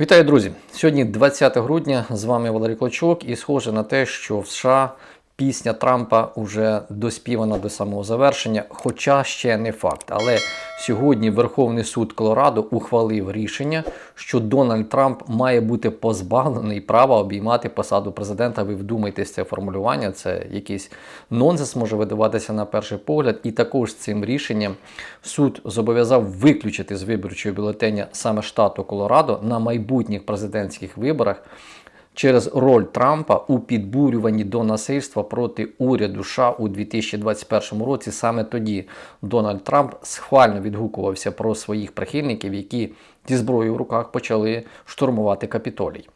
Вітаю, друзі! Сьогодні 20 грудня. З вами Валерій Клочок, і схоже на те, що в США пісня Трампа вже доспівана до самого завершення, хоча ще не факт. Але сьогодні Верховний суд Колорадо ухвалив рішення, що Дональд Трамп має бути позбавлений права обіймати посаду президента. Ви вдумайтесь, це формулювання, це якийсь нонсенс може видаватися на перший погляд. І також цим рішенням суд зобов'язав виключити з виборчого бюлетеня саме штату Колорадо на майбутніх президентських виборах через роль Трампа у підбурюванні до насильства проти уряду США у 2021 році. Саме тоді Дональд Трамп схвально відгукувався про своїх прихильників, які зі зброєю в руках почали штурмувати капітолій.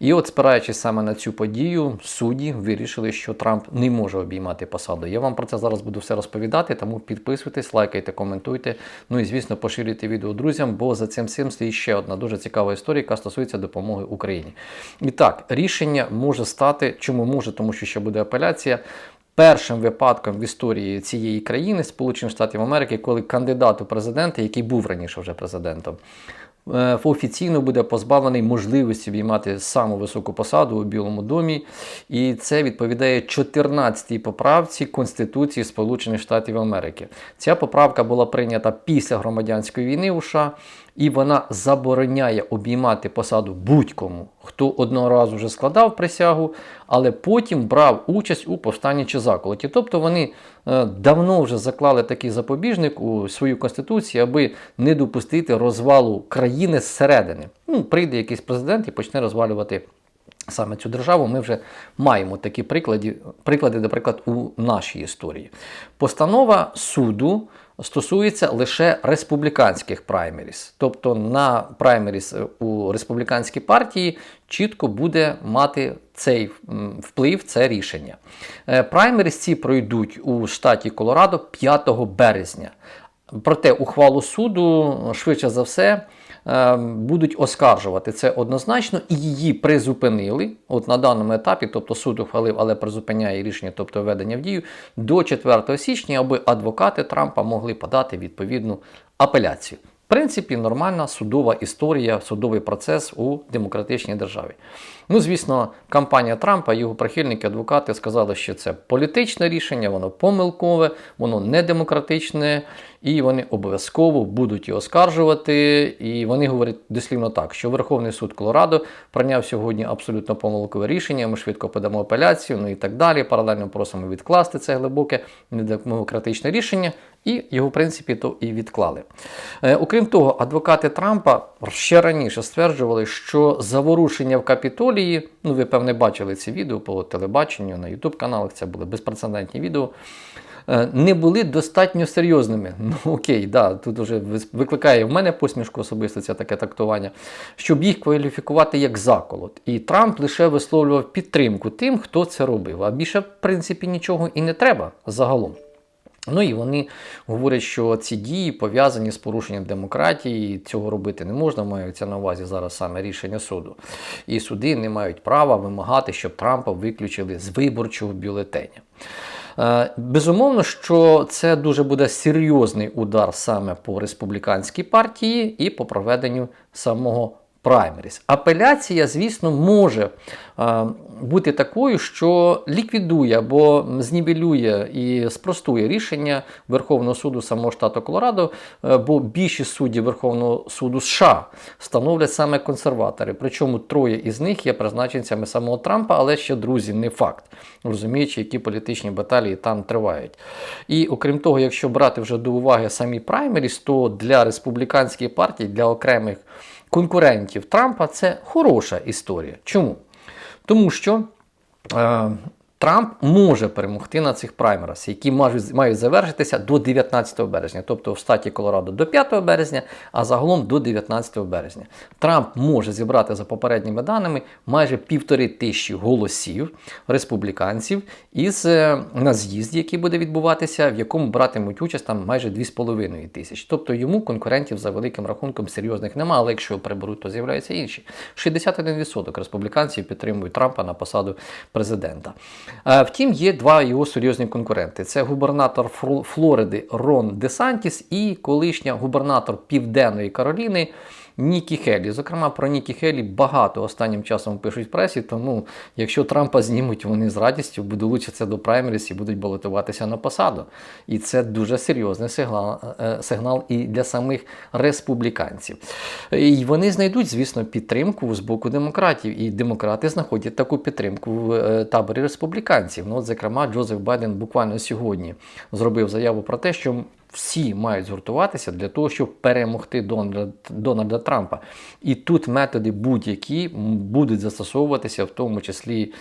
І от, спираючись саме на цю подію, судді вирішили, що Трамп не може обіймати посаду. Я вам про це зараз буду все розповідати, тому підписуйтесь, лайкайте, коментуйте. Ну і звісно, поширюйте відео друзям, бо за цим всім стоїть ще одна дуже цікава історія, яка стосується допомоги Україні. І так, рішення може стати, чому може, тому що ще буде апеляція. Першим випадком в історії цієї країни, Сполучених Штатів Америки, коли кандидат у президенти, який був раніше вже президентом, офіційно буде позбавлений можливості обіймати саму високу посаду у Білому домі, і це відповідає 14-й поправці Конституції Сполучених Штатів Америки. Ця поправка була прийнята після громадянської війни у США, і вона забороняє обіймати посаду будь-кому, хто одного разу вже складав присягу, але потім брав участь у повстанні чи заколоті. Тобто вони е, давно вже заклали такий запобіжник у свою конституцію, аби не допустити розвалу країни зсередини. Ну, прийде якийсь президент і почне розвалювати. Саме цю державу ми вже маємо такі приклади, приклади, наприклад, у нашій історії. Постанова суду стосується лише республіканських праймеріс. Тобто на праймеріс у республіканській партії чітко буде мати цей вплив, це рішення. Е, праймеріс ці пройдуть у штаті Колорадо 5 березня. Проте ухвалу суду швидше за все. Будуть оскаржувати це однозначно, і її призупинили. От на даному етапі, тобто суд ухвалив, але призупиняє рішення, тобто введення в дію до 4 січня, аби адвокати Трампа могли подати відповідну апеляцію. Принципі, нормальна судова історія, судовий процес у демократичній державі. Ну, звісно, кампанія Трампа, його прихильники, адвокати сказали, що це політичне рішення, воно помилкове, воно не демократичне, і вони обов'язково будуть його оскаржувати. І вони говорять дослівно так, що Верховний суд Колорадо прийняв сьогодні абсолютно помилкове рішення. Ми швидко подамо апеляцію, ну і так далі. Паралельно просимо відкласти це глибоке недемократичне рішення. І його, в принципі, то і відклали. Е, окрім того, адвокати Трампа ще раніше стверджували, що заворушення в Капітолії, ну ви певне бачили ці відео по телебаченню на YouTube каналах, це були безпрецедентні відео. е, Не були достатньо серйозними. Ну окей, да, тут вже викликає в мене посмішку особисто це таке трактування, щоб їх кваліфікувати як заколот. І Трамп лише висловлював підтримку тим, хто це робив. А більше, в принципі, нічого і не треба загалом. Ну і вони говорять, що ці дії пов'язані з порушенням демократії, цього робити не можна. Маються на увазі зараз саме рішення суду. І суди не мають права вимагати, щоб Трампа виключили з виборчого бюлетеня. Е, Безумовно, що це дуже буде серйозний удар саме по республіканській партії і по проведенню самого праймеріс. Апеляція, звісно, може е, бути такою, що ліквідує або знівелює і спростує рішення Верховного суду самого штату Колорадо, е, бо більшість суддів Верховного суду США становлять саме консерватори. Причому троє із них є призначенцями самого Трампа, але ще друзі, не факт, розуміючи, які політичні баталії там тривають. І окрім того, якщо брати вже до уваги самі праймеріс, то для республіканської партії, для окремих конкурентів Трампа це хороша історія. Чому? Тому що е, Трамп може перемогти на цих праймерах, які мають, мають завершитися до 19 березня, тобто в штаті Колорадо до 5 березня, а загалом до 19 березня. Трамп може зібрати за попередніми даними майже півтори тисячі голосів республіканців із е, на з'їзді, який буде відбуватися, в якому братимуть участь там майже 2,5 тисячі. Тобто йому конкурентів за великим рахунком серйозних немає, але якщо приберуть, то з'являються інші. 61% республіканців підтримують Трампа на посаду президента. Е, Втім, є два його серйозні конкуренти: це губернатор Флориди Рон Десантіс і колишня губернатор Південної Кароліни Нікі Хелі. Зокрема, про Нікі Хелі багато останнім часом пишуть в пресі, тому якщо Трампа знімуть, вони з радістю долучаться до праймеріс і будуть балотуватися на посаду. І це дуже серйозний сигнал, е, сигнал і для самих республіканців. І вони знайдуть, звісно, підтримку з боку демократів. І демократи знаходять таку підтримку в е, таборі республіканців. Ну, от, зокрема, Джозеф Байден буквально сьогодні зробив заяву про те, що всі мають згуртуватися для того, щоб перемогти Дональда, Дональда Трампа. І тут методи будь-які будуть застосовуватися, в тому числі.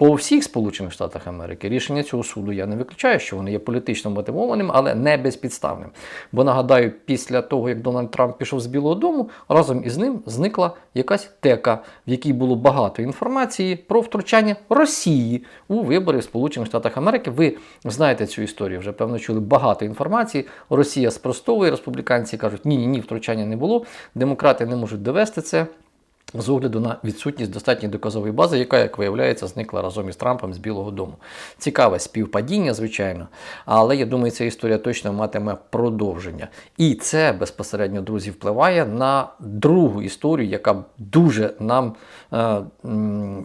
По всіх Сполучених Штатах Америки рішення цього суду я не виключаю, що вони є політично мотивованим, але не безпідставним. Бо нагадаю, після того, як Дональд Трамп пішов з Білого Дому, разом із ним зникла якась тека, в якій було багато інформації про втручання Росії у вибори в Сполучених Штатах Америки. Ви знаєте цю історію, вже певно чули багато інформації. Росія спростовує, республіканці кажуть, ні, ні, ні, втручання не було. Демократи не можуть довести це. З огляду на відсутність достатньої доказової бази, яка, як виявляється, зникла разом із Трампом з Білого Дому. Цікаве співпадіння, звичайно, але я думаю, ця історія точно матиме продовження. І це безпосередньо, друзі, впливає на другу історію, яка дуже нам е,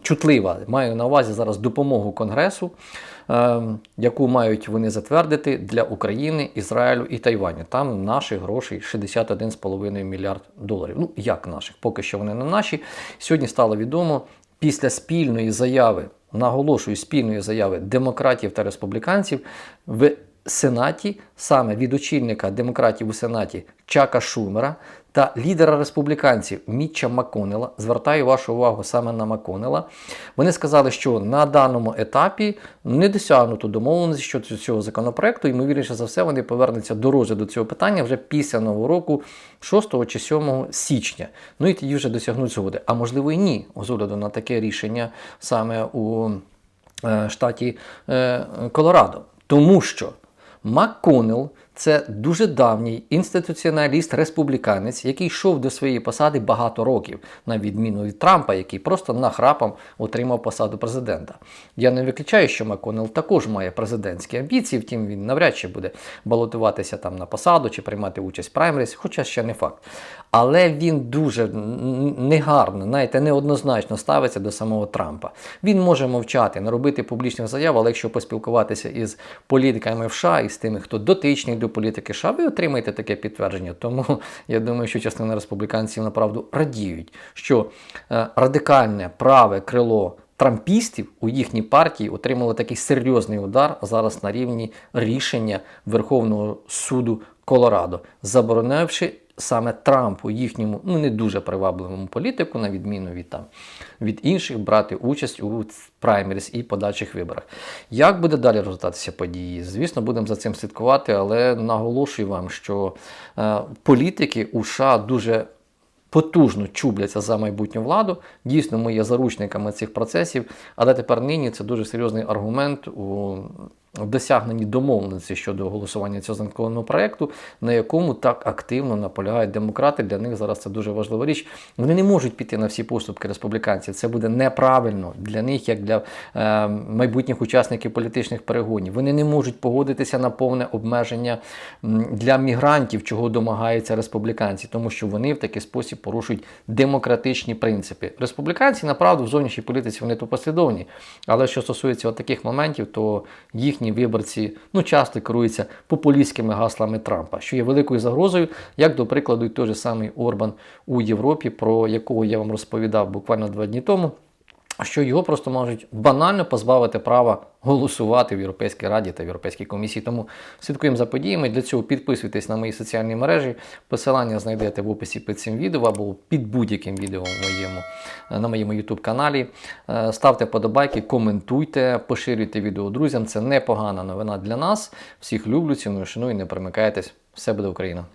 чутлива. Маю на увазі зараз допомогу Конгресу. е, Яку мають вони затвердити для України, Ізраїлю і Тайваню. Там наших грошей 61,5 мільярд доларів. Ну як наших? Поки що вони не наші. Сьогодні стало відомо після спільної заяви, наголошую, спільної заяви демократів та республіканців в Сенаті, саме від очільника демократів у Сенаті Чака Шумера та лідера республіканців Мітча Маконела. Звертаю вашу увагу саме на Маконела. Вони сказали, що на даному етапі не досягнуто домовленості щодо цього законопроекту. Ймовірніше за все, вони повернуться до розгляду цього питання вже після нового року, 6 чи 7 січня. Ну і тоді вже досягнуть згоди. А можливо і ні, з огляду на таке рішення саме у е, штаті е, Колорадо. Тому що МакКоннелл це дуже давній інституціоналіст-республіканець, який йшов до своєї посади багато років, на відміну від Трампа, який просто нахрапом отримав посаду президента. Я не виключаю, що МакКоннелл також має президентські амбіції, втім він навряд чи буде балотуватися там на посаду чи приймати участь в праймеріс, хоча ще не факт. Але він дуже негарно, знаєте, неоднозначно ставиться до самого Трампа. Він може мовчати, не робити публічних заяв, але якщо поспілкуватися із політиками в США і з тими, хто дотичний до політики США, ви отримаєте таке підтвердження. Тому я думаю, що частина республіканців направду радіють, що е, радикальне праве крило. Трампістів у їхній партії отримало такий серйозний удар зараз на рівні рішення Верховного суду Колорадо, заборонивши саме Трампу, їхньому ну не дуже привабливому політику, на відміну від там від інших, брати участь у праймеріс і подальших виборах. Як буде далі розвиватися події? Звісно, будемо за цим слідкувати, але наголошую вам, що е, політики у США дуже потужно чубляться за майбутню владу. Дійсно, ми є заручниками цих процесів, але тепер нині це дуже серйозний аргумент у досягненні домовленості щодо голосування цього законопроекту, на якому так активно наполягають демократи. Для них зараз це дуже важлива річ. Вони не можуть піти на всі поступки республіканців. Це буде неправильно для них, як для е, майбутніх учасників політичних перегонів. Вони не можуть погодитися на повне обмеження для мігрантів, чого домагаються республіканці, тому що вони в такий спосіб порушують демократичні принципи. Республіканці, направду, в зовнішній політиці вони то послідовні. Але що стосується таких моментів, то їхні виборці ну, часто керуються популістськими гаслами Трампа, що є великою загрозою, як, до прикладу, той же самий Орбан у Європі, про якого я вам розповідав буквально два дні тому. Що його просто можуть банально позбавити права голосувати в Європейській Раді та в Європейській комісії. Тому слідкуємо за подіями. Для цього підписуйтесь на мої соціальні мережі. Посилання знайдете в описі під цим відео або під будь-яким відео моєму, на моєму YouTube каналі. Е, Ставте подобайки, коментуйте, поширюйте відео друзям. Це непогана новина для нас. Всіх люблю, ціную, шаную, не перемикайтесь. Все буде Україна!